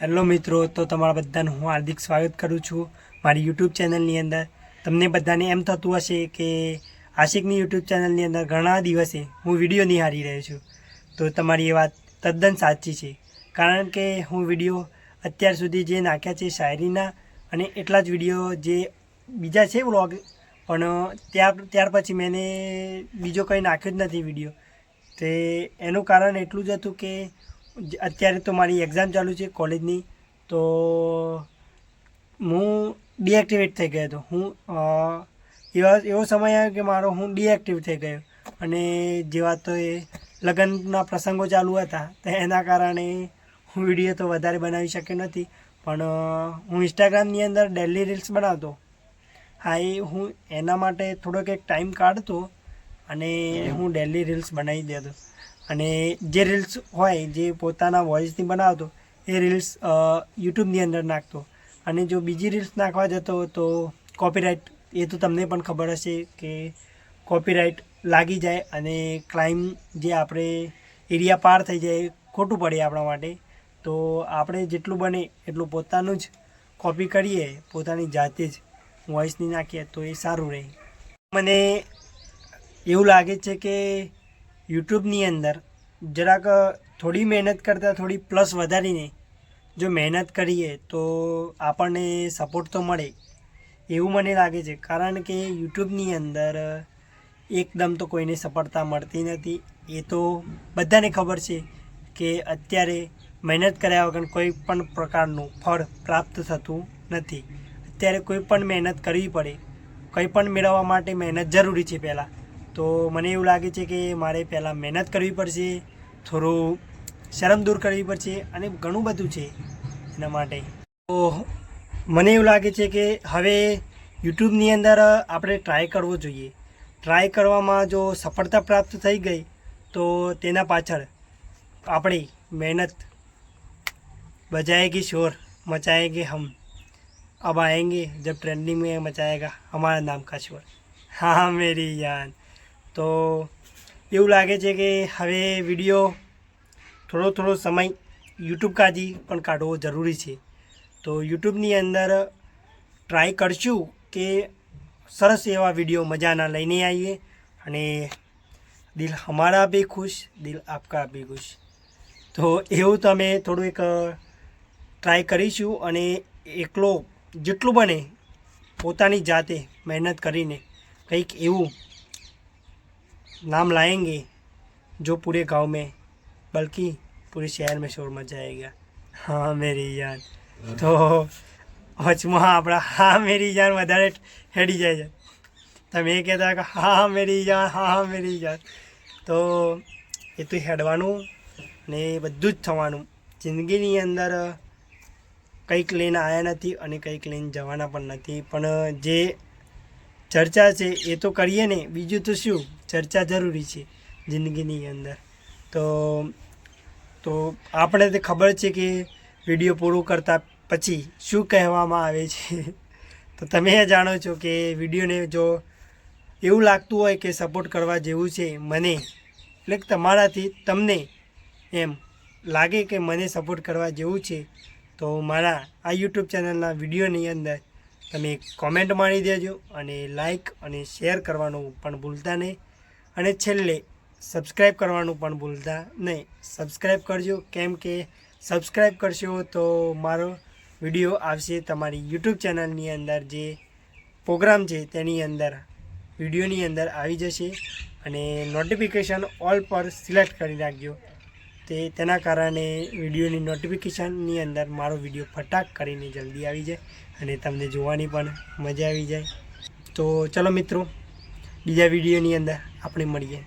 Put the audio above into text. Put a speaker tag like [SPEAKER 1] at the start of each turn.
[SPEAKER 1] Hello મિત્રો, તો તમારા બધાનું હું હાર્દિક સ્વાગત કરું છું મારી યુટ્યુબ ચેનલની અંદર. તમને બધાને એમ થતું હશે કે આશિકની યુટ્યુબ ચેનલની અંદર ઘણા દિવસે હું વીડિયો નિહાળી રહ્યો છું. તો તમારી એ વાત તદ્દન સાચી છે. કારણ કે હું વીડિયો અત્યાર સુધી જે નાખ્યા છે શાયરીના અને એટલા જ વીડિયો જે બીજા છે વ્લોગ, પણ ત્યાર ત્યાર પછી મેં બીજો કંઈ નાખ્યો જ નથી વીડિયો. તે એનું કારણ એટલું જ હતું કે અત્યારે તો મારી એક્ઝામ ચાલુ છે કોલેજની તો હું ડીએક્ટિવેટ થઈ ગયો હતો. હું એવા એવો સમય આવ્યો કે મારો હું ડીએક્ટિવ થઈ ગયો. અને જેવા તો એ લગ્નના પ્રસંગો ચાલુ હતા તો એના કારણે હું વીડિયો તો વધારે બનાવી શક્યો નથી. પણ હું ઇન્સ્ટાગ્રામની અંદર ડેલી રીલ્સ બનાવતો. હા એ હું એના માટે થોડોક એક ટાઈમ કાઢતો અને હું ડેલી રીલ્સ બનાવી દેતો. અને જે રીલ્સ હોય, જે પોતાના વોઇસથી બનાવતો, એ રીલ્સ યુટ્યુબની અંદર નાખતો. અને જો બીજી રીલ્સ નાખવા જતો તો કોપીરાઇટ એ તો તમને પણ ખબર હશે કે કોપીરાઇટ લાગી જાય અને ક્લાઇમ જે આપણે એરિયા પાર થઈ જાય, ખોટું પડે આપણા માટે. તો આપણે જેટલું બને એટલું પોતાનું જ કોપી કરીએ, પોતાની જાતે જ વોઇસની નાખીએ તો એ સારું રહે. મને એવું લાગે છે કે યુટ્યુબની અંદર જરાક થોડી મહેનત કરતાં થોડી પ્લસ વધારીને જો મહેનત કરીએ તો આપણને સપોર્ટ તો મળે. એવું મને લાગે છે. કારણ કે યુટ્યુબની અંદર એકદમ તો કોઈને સફળતા મળતી નથી. એ તો બધાને ખબર છે કે અત્યારે મહેનત કર્યા વગર કોઈ પણ પ્રકારનું ફળ પ્રાપ્ત થતું નથી. અત્યારે કોઈ પણ મહેનત કરવી પડે. કંઈ પણ મેળવવા માટે મહેનત જરૂરી છે પહેલાં. તો મને એવું લાગે છે કે મારે પહેલાં મહેનત કરવી પડશે થોડું શરમ દૂર કરવી પડશે અને ઘણું બધું છે એના માટે તો મને એવું લાગે છે કે હવે યુટ્યુબની અંદર આપણે ટ્રાય કરવો જોઈએ ટ્રાય કરવામાં જો સફળતા પ્રાપ્ત થઈ ગઈ તો તેના પાછળ આપણી મહેનત बजाएगी शोर मचाएंगे हम अब आएंगे जब ट्रेंडिंग में मचाएगा हमारा नाम का शोर હા મેરી જાન તો એવું લાગે છે કે હવે વીડિયો થોડો થોડો સમય યુટ્યુબ કાજી પણ કાઢવો જરૂરી છે. તો યુટ્યુબની અંદર ટ્રાય કરશું કે સરસ એવા વીડિયો મજાના લઈને આવીએ અને દિલ હમારા બી ખુશ, દિલ આપકા બી ખુશ. તો એવું તમે થોડું એક ટ્રાય કરીશું અને એકલો, જેટલું બને પોતાની જાતે મહેનત કરીને કંઈક એવું नाम लाएंगे जो पूरे गांव में बल्कि पूरे शहर में शोर मचाएगा हाँ मेरी જાન તો વચમાં આપણા હા મેરી જાન વધારે હેડી જાય છે તમે એ કહેતા કે હા હા મેરી જાન હા હા મેરી જાન તો એ તો હેડવાનું ને એ બધું જ થવાનું જિંદગીની અંદર કંઈક લઈને આવ્યા નથી અને કંઈક લઈને જવાના પણ નથી પણ જે ચર્ચા છે એ તો કરીએ ને બીજું તો શું ચર્ચા જરૂરી છે જિંદગીની અંદર. તો તો આપણે તો ખબર છે કે વીડિયો પૂરું કરતાં પછી શું કહેવામાં આવે છે? તો તમે એ જાણો છો કે વિડીયોને જો એવું લાગતું હોય કે સપોર્ટ કરવા જેવું છે મને, એટલે તમારાથી તમને એમ લાગે કે મને સપોર્ટ કરવા જેવું છે, તો મારા આ યુટ્યુબ ચેનલના વિડીયોની અંદર તમે કોમેન્ટ મારી દેજો અને લાઈક અને શેર કરવાનું પણ ભૂલતા નહીં. અને છેલ્લે સબસ્ક્રાઈબ કરવાનું પણ ભૂલતા નહીં. સબસ્ક્રાઈબ કરજો, કેમ કે સબસ્ક્રાઈબ કરશો તો મારો વીડિયો આવશે તમારી યુટ્યુબ ચેનલની અંદર જે પ્રોગ્રામ છે તેની અંદર, વિડીયોની અંદર આવી જશે અને નોટિફિકેશન ઓલ પર સિલેક્ટ કરી રાખજો. તે તેના કારણે વિડીયોની નોટિફિકેશનની અંદર મારો વીડિયો ફટાક કરીને જલ્દી આવી જાય અને તમને જોવાની પણ મજા આવી જાય. તો ચલો મિત્રો, બીજા વિડીયોની અંદર. આપણે મળીએ.